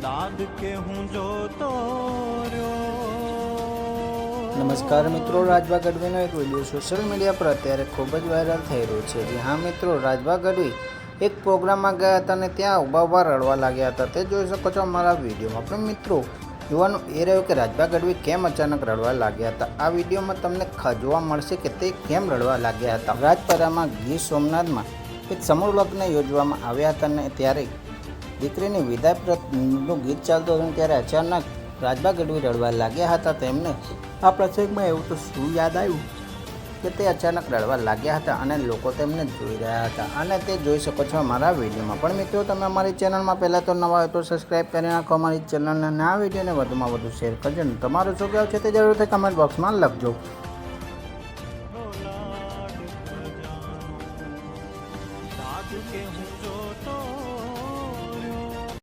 કે હું જોતો રહ્યો નમસ્કાર મિત્રો, રાજભા ગઢવીનો એક વીડિયો સોશિયલ મીડિયા પર અત્યારે ખૂબ જ વાયરલ થઈ રહ્યો છે. જી હા મિત્રો, રાજભા ગઢવી એક પ્રોગ્રામમાં ગયા હતા અને ત્યાં ઊભા ઊભા રડવા લાગ્યા હતા. તે જોઈ શકો છો અમારા વિડીયોમાં. પણ મિત્રો, જોવાનું એ રહ્યું કે રાજભા ગઢવી કેમ અચાનક રડવા લાગ્યા હતા? આ વિડીયોમાં તમને જોવા મળશે કે તે કેમ રડવા લાગ્યા હતા? રાજપરામાં ગીર સોમનાથમાં એક સમૂહ લગ્ન યોજવામાં આવ્યા હતા અને ત્યારે દીકરીની વિદાય પ્રતનું ગીત ચાલતું હતું ત્યારે અચાનક રાજભા ગઢવી રડવા લાગ્યા હતા. તેમને આ પ્રસંગમાં એવું તો શું યાદ આવ્યું કે તે અચાનક રડવા લાગ્યા હતા અને લોકો તેમને જોઈ રહ્યા હતા. અને તે જોઈ શકો છો અમારા વિડીયોમાં. પણ મિત્રો, તમે અમારી ચેનલમાં પહેલાં તો નવા હોય તો સબસ્ક્રાઈબ કરી નાખો. અમારી ચેનલને આ વિડીયોને વધુમાં વધુ શેર કરજો ને તમારું શું કહેવું છે તે જરૂરથી કમેન્ટ બોક્સમાં લખજો. કે